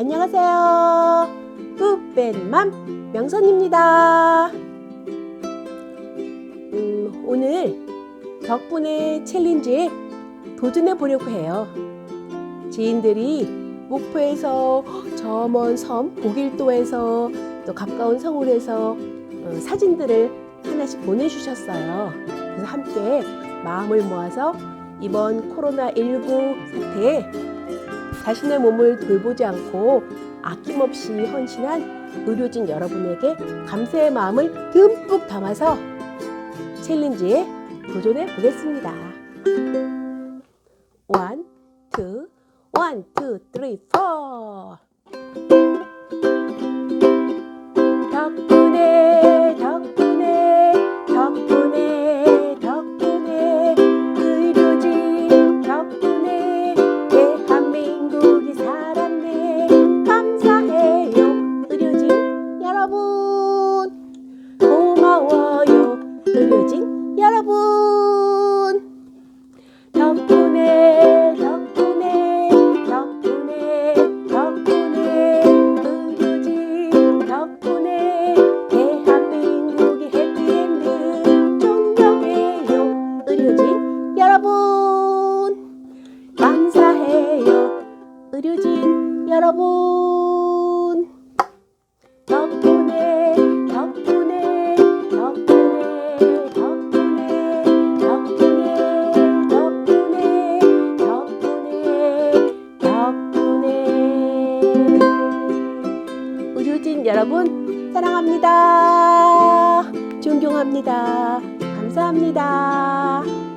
안녕하세요. 굿벤맘 명선입니다. 음, 오늘 덕분에 챌린지에 도전해 보려고 해요. 지인들이 목포에서 저 먼섬 보길도에서 또 가까운 서울에서 어, 사진들을 하나씩 보내주셨어요. 그래서 함께 마음을 모아서 이번 코로나19 사태에 자신의 몸을 돌보지 않고 아낌없이 헌신한 의료진 여러분에게 감사의 마음을 듬뿍 담아서 챌린지에 도전해 보겠습니다. 원, 투, 원, 투, 쓰리, 포. 여러분. 감사해요 의료진 여러분. 덕분에 덕분에 덕분에 덕분에 덕분에 덕분에 덕분에 덕분에. 의료진 여러분 사랑합니다. 존경합니다. 감사합니다.